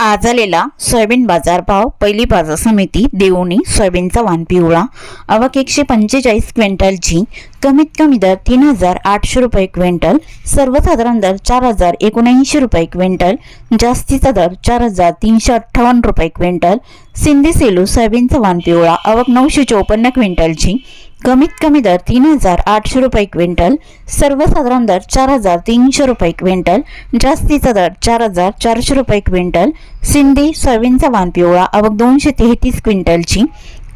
आज आलेला सोयाबीन बाजारभाव पहिली बाजार समिती देवणी सोयाबीनचा वाण पिवळा. आवक एकशे पंचेचाळीस क्विंटलची कमीत कमी दर तीन हजार आठशे रुपये क्विंटल सर्वसाधारण दर चार हजार एकोणऐंशी रुपये क्विंटल जास्तीचा दर चार हजार तीनशे अठ्ठावन्न रुपये क्विंटल. सिंधी सेलू सोयाबीनचा वाण पिवळा आवक नऊशे चौपन्न क्विंटलची कमीत कमी दर तीन हजार आठशे रुपये क्विंटल सर्वसाधारण दर चार हजार तीनशे रुपये क्विंटल जास्तीचा दर चार हजार चारशे रुपये क्विंटल सिंधी सोयाबीनचा वाण पिवळा आवक दोनशे तेहतीस क्विंटलची.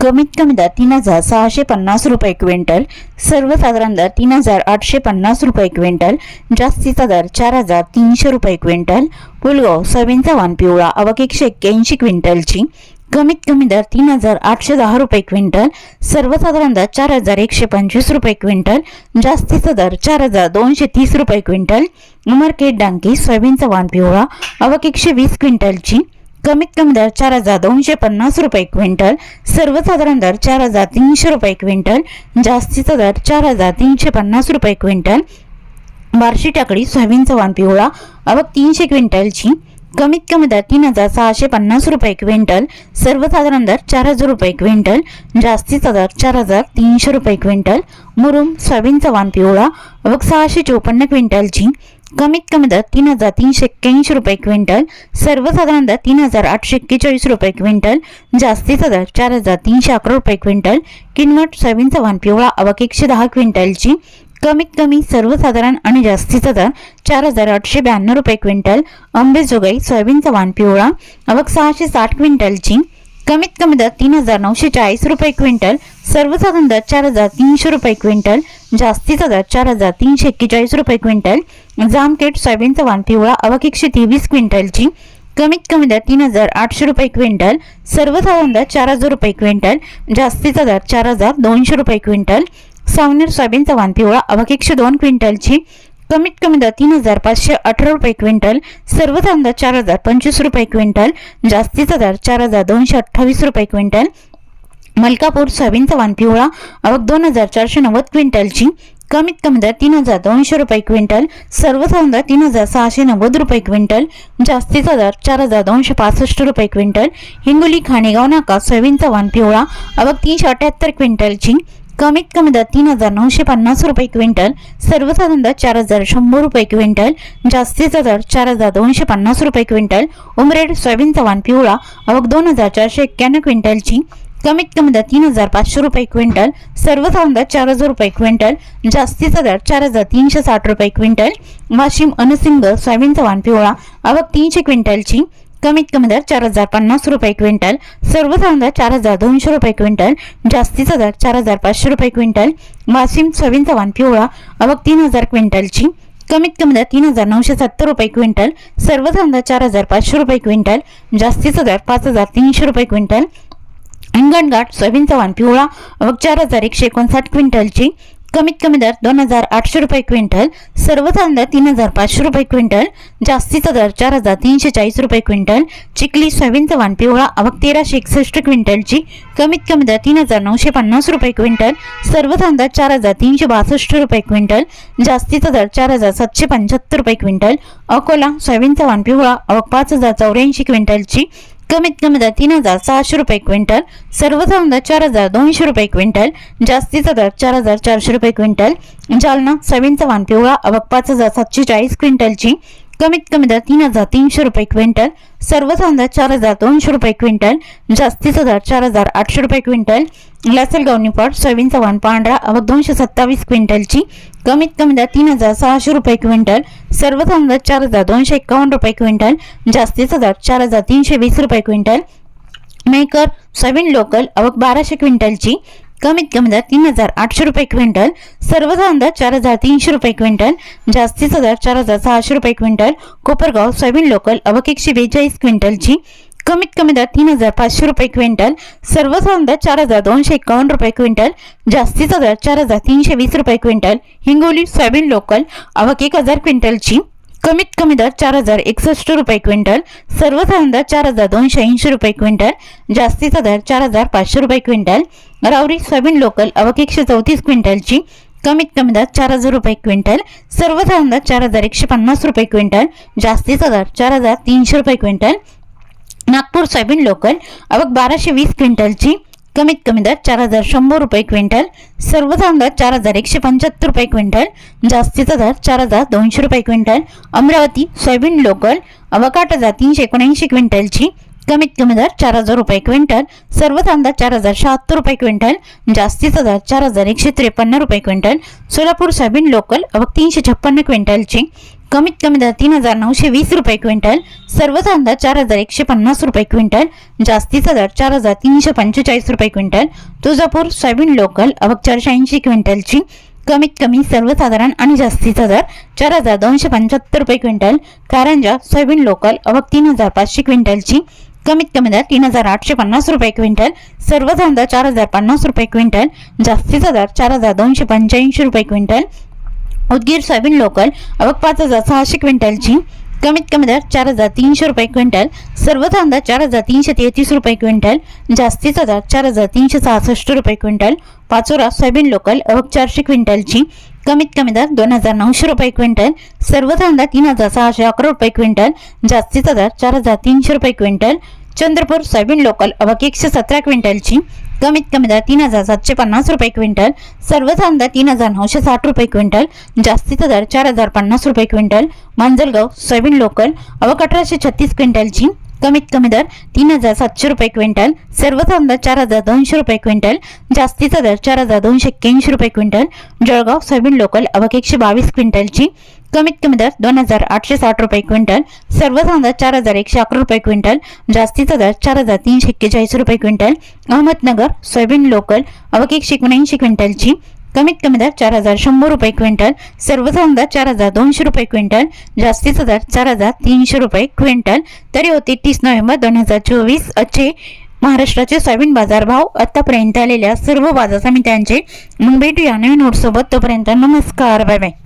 कमीत कमी दर तीन हजार सहाशे पन्नास रुपये क्विंटल सर्वसाधारण दर तीन हजार आठशे पन्नास रुपये क्विंटल जास्तीचा दर चार हजार तीनशे रुपये क्विंटल पुलगाव सोयाबीनचा वाण पिवळा आवक एकशे एक्क्याऐंशी क्विंटलची. कमीत कमी दर तीन हजार आठशे दहा रुपये क्विंटल सर्वसाधारण दर चार हजार एकशे पंचवीस रुपये क्विंटल जास्तीचा दर चार हजार दोनशे तीस रुपये क्विंटल मार्केट डांकी सोयाबीनचा वाण पिवळा अवक एकशे वीस क्विंटलची कमीत कमी दर चार हजार दोनशे पन्नास रुपये क्विंटल सर्वसाधारण दर चार हजार तीनशे रुपये क्विंटल जास्तीचा दर चार हजार तीनशे पन्नास रुपये क्विंटल बार्शी टाकडी सोयाबीनचा वाण पिवळा अवक तीनशे क्विंटलची कमीत कमी दर तीन हजार सहाशे पन्नास रुपये क्विंटल सर्वसाधारण दर चार हजार रुपये क्विंटल जास्तीचा दर चार हजार तीनशे रुपये क्विंटल मुरुम सोयाबीनचा वाण पिवळा व सहाशे चोपन्न क्विंटलची कमीत कमी दर तीन हजार तीनशे एक्क्याऐंशी रुपये क्विंटल सर्वसाधारण दर तीन हजार आठशे एक्केचाळीस रुपये क्विंटल जास्तीचा दर चार हजार तीनशे अकरा रुपये क्विंटल किनवट सोयाबीनचा वाण पिवळा अवक एकशे दहा क्विंटलची कमीत कमी सर्वसाधारण आणि जास्तीचा दर चार हजार आठशे ब्याण्णव रुपये क्विंटल अंबेजोगाई सोयाबीनचा वाण पिवळा आवक सहाशे साठ क्विंटलची कमीत कमी दर तीन हजार नऊशे चाळीस रुपये क्विंटल सर्वसाधारण दर चार हजार तीनशे रुपये क्विंटल जास्तीचा दर चार हजार तीनशे एक्केचाळीस रुपये क्विंटल जामखेड सोयाबीनचा वाण पिवळा आवक एकशे तेवीस क्विंटलची कमीत कमी दर तीन हजार आठशे रुपये क्विंटल सर्वसाधारण दर चार हजार रुपये क्विंटल जास्तीचा दर चार हजार दोनशे रुपये क्विंटल सावनेर सोयाबीनचा वाण पिवळा आवक एकशे दोन क्विंटलची कमीत कमी दर तीन हजार पाचशे अठरा रुपये क्विंटल सर्व कांदा चार हजार पंचवीस रुपये क्विंटल जास्तीचा दर चार हजार दोनशे अठ्ठावीस रुपये क्विंटल. मलकापूर सोयाबीनचा वाण पिवळा आवक दोन हजार चारशे नव्वद क्विंटलची कमीत कमी दर तीन हजार दोनशे रुपये क्विंटल सर्व कांदा तीन हजार सहाशे नव्वद रुपये क्विंटल जास्तीचा दर चार हजार दोनशे पासष्ट रुपये क्विंटल. हिंगोली खाणेगाव नाका सोयाबीनचा वाण पिवळा आवक तीनशे अठ्याहत्तर क्विंटलची कमीत कमी दर तीन हजार नऊशे पन्नास रुपये क्विंटल सर्वसाधारण दर चार हजार शंभर रुपये क्विंटल जास्तीचा दर चार हजार दोनशे पन्नास रुपये क्विंटल उमरेड सोयाबीनचा वाण पिवळा अवघ दोन हजार चारशे एक्क्याण्णव क्विंटलची कमीत कमी दर तीन हजार पाचशे रुपये क्विंटल सर्वसाधारण दर चार हजार रुपये क्विंटल जास्तीचा दर चार हजार तीनशे साठ रुपये क्विंटल वाशिम अनसिंग सोयाबीनचा वाण पिवळा अवघ तीनशे क्विंटलची कमीत कमी दर चार हजार पन्नास रुपये क्विंटल सर्वसाधारण दर चार हजार दोनशे रुपये क्विंटल जास्तीचा दर चार हजार पाचशे रुपये क्विंटल वाशिम सोयाबीनचा चव्हाण पिवळा आवक तीन हजार क्विंटलची. कमीत कमी दर तीन हजार नऊशे सत्तर रुपये क्विंटल सर्वसाधारण दर चार हजार पाचशे रुपये क्विंटल जास्तीचा दर पाच हजार तीनशे रुपये क्विंटल. हिंगणघाट सोयाबीन चव्हाण पिवळा आवक चार हजार एकशे एकोणसाठ क्विंटलची. कमीत कमी दर दोन हजार आठशे रुपये क्विंटल सर्वसाधारण दर तीन हजार पाचशे रुपये क्विंटल जास्तीचा दर चार हजार तीनशे चाळीस रुपये क्विंटल चिखली सोयाबीनचा वाण पिवळा आवक तेराशे एकसष्ट क्विंटलची कमीत कमी दर तीन हजार नऊशे पन्नास रुपये क्विंटल सर्वसाधारण दर चार हजार तीनशे बासष्ट रुपये क्विंटल जास्तीचा दर चार हजार सातशे पंच्याहत्तर रुपये क्विंटल अकोला सोयाबीनचा वाण पिवळा आवक पाच हजार चौऱ्याऐंशी क्विंटलची कमीत कमी दर तीन हजार सहाशे रुपये क्विंटल सर्वसाधारण दर चार हजार दोनशे रुपये क्विंटल जास्तीचा दर चार हजार चारशे रुपये क्विंटल जालना सोयाबीनचा वाण पिवळा आवक पाच हजार सातशे चाळीस क्विंटलची कमीत कमी दर तीन हजार तीनशे रुपये क्विंटल सर्वसाधारण दर चार हजार दोनशे रुपये क्विंटल जास्तीचा दर चार हजार आठशे रुपये क्विंटल लासलगाव निपाट सोयाबीनचा वाण पांढरा आवक दोनशे सत्तावीस क्विंटलची कमीत कमी दर तीन हजार सहाशे रुपये क्विंटल सर्वसाधारण दर चार हजार दोनशे एकावन्न रुपये क्विंटल जास्तीचा दर चार हजार तीनशे वीस रुपये क्विंटल. मेकर सोयाबीन लोकल अवक बाराशे क्विंटलची कमीत कमी दर तीन हजार आठशे रुपये क्विंटल सर्वसाधारण दर चार हजार तीनशे रुपये क्विंटल जास्तीचा दर चार हजार सहाशे रुपये क्विंटल. कोपरगाव सोयाबीन लोकल अवक एकशे बेचाळीस क्विंटलची कमीत कमी दर तीन हजार पाचशे रुपये क्विंटल सर्वसाधारण दर चार हजार दोनशे एकावन्न रुपये क्विंटल जास्तीचा दर चार हजार तीनशे वीस रुपये क्विंटल हिंगोली सोयाबीन लोकल अवक एक हजार क्विंटलची कमीत कमी दर चार हजार एकसष्ट रुपये क्विंटल सर्वसाधारण दर चार हजार दोनशे ऐंशी रुपये क्विंटल जास्तीचा दर चार हजार पाचशे रुपये क्विंटल रावरी सोयाबीन लोकल अवक एकशे चौतीस क्विंटलची कमीत कमी दर चार हजार रुपये क्विंटल सर्वसाधारण दर चार हजार एकशे पन्नास रुपये क्विंटल जास्तीचा दर चार हजार तीनशे रुपये क्विंटल नागपूर सोयाबीन लोकल आवक बाराशे वीस क्विंटलची कमीत कमी दर चार हजार शंभर रुपये क्विंटल सर्वसाधारण दर चार हजार एकशे पंच्याहत्तर रुपये क्विंटल जास्तीचा दर चार हजार दोनशे रुपये क्विंटल अमरावती सोयाबीन लोकल अवक आठ हजार तीनशे एकोणऐंशी क्विंटलची कमीत कमी दर चार हजार रुपये क्विंटल सर्वसाधारण दर चार हजार शहात्तर रुपये क्विंटल जास्तीचा दर चार हजार एकशे त्रेपन्न रुपये क्विंटल सोलापूर सोयाबीन लोकल अवक तीनशे छप्पन्न क्विंटलची कमीत कमी दर तीन हजार नऊशे वीस रुपये क्विंटल सर्व दर चार हजार एकशे पन्नास रुपये क्विंटल जास्तीचा दर चार हजार तीनशे पंचेचाळीस रुपये क्विंटल तुळजापूर सोयाबीन लोकल अवक चारशे ऐंशी क्विंटलची कमीत कमी सर्वसाधारण आणि जास्तीचा दर चार हजार दोनशे पंच्याहत्तर रुपये क्विंटल कारंजा सोयाबीन लोकल अवक तीन हजार पाचशे क्विंटलची कमीत कमी दर तीन हजार आठशे पन्नास रुपये क्विंटल सर्व दर चार हजार पन्नास रुपये क्विंटल जास्तीचा दर चार हजार दोनशे पंच्याऐंशी रुपये क्विंटल उदगीर सोयाबीन लोकल अवक पाच हजार सहाशे क्विंटलची कमीत कमी दर चार हजार तीनशे रुपये क्विंटल सर्व कांदा चार हजार तीनशे तेहतीस रुपये क्विंटल जास्तीचा दर चार हजार तीनशे सहासष्ट रुपये क्विंटल पाचोरा सोयाबीन लोकल अवक चारशे क्विंटलची कमीत कमी दर दोन हजार नऊशे रुपये क्विंटल सर्व कांदा तीन हजार सहाशे अकरा रुपये क्विंटल जास्तीचा दर चार हजार तीनशे रुपये क्विंटल चंद्रपूर सोयाबीन लोकल अवक एकशे सतरा क्विंटलची कमीत कमी दर तीन हजार सातशे पन्नास रुपये क्विंटल सर्वसाधारण दर तीन हजार नऊशे साठ रुपये क्विंटल जास्तीचा दर चार हजार पन्नास रुपये क्विंटल मांजलगाव सोयाबीन लोकल अवक अठराशे छत्तीस क्विंटलची कमीत कमी दर तीन हजार सातशे रुपये क्विंटल सर्वसाधारण दर चार हजार दोनशे रुपये क्विंटल जास्तीचा दर चार हजार दोनशे एक्क्याऐंशी रुपये क्विंटल जळगाव सोयाबीन लोकल अवघ एकशे बावीस क्विंटलची कमीत कमी दर दोन हजार आठशे साठ रुपये क्विंटल सर्वसाधारण दर चार हजार एकशे अकरा रुपये क्विंटल जास्तीचा दर चार हजार तीनशे एक्केचाळीस रुपये क्विंटल अहमदनगर सोयाबीन लोकल अवघ एकशे एकोणऐंशी क्विंटलची कमीत कमी दर चार हजार शंभर रुपये क्विंटल सर्वसाधारण दर चार हजार दोनशे रुपये क्विंटल जास्तीचा दर चार हजार तीनशे रुपये क्विंटल. तरी होती तीस नोव्हेंबर दोन हजार चोवीस अच्छे महाराष्ट्राचे सोयाबीन बाजारभाव आत्तापर्यंत आलेल्या सर्व बाजार समित्यांचे. मग भेटूया नवीन नोटसोबत तोपर्यंत नमस्कार बाय बाय.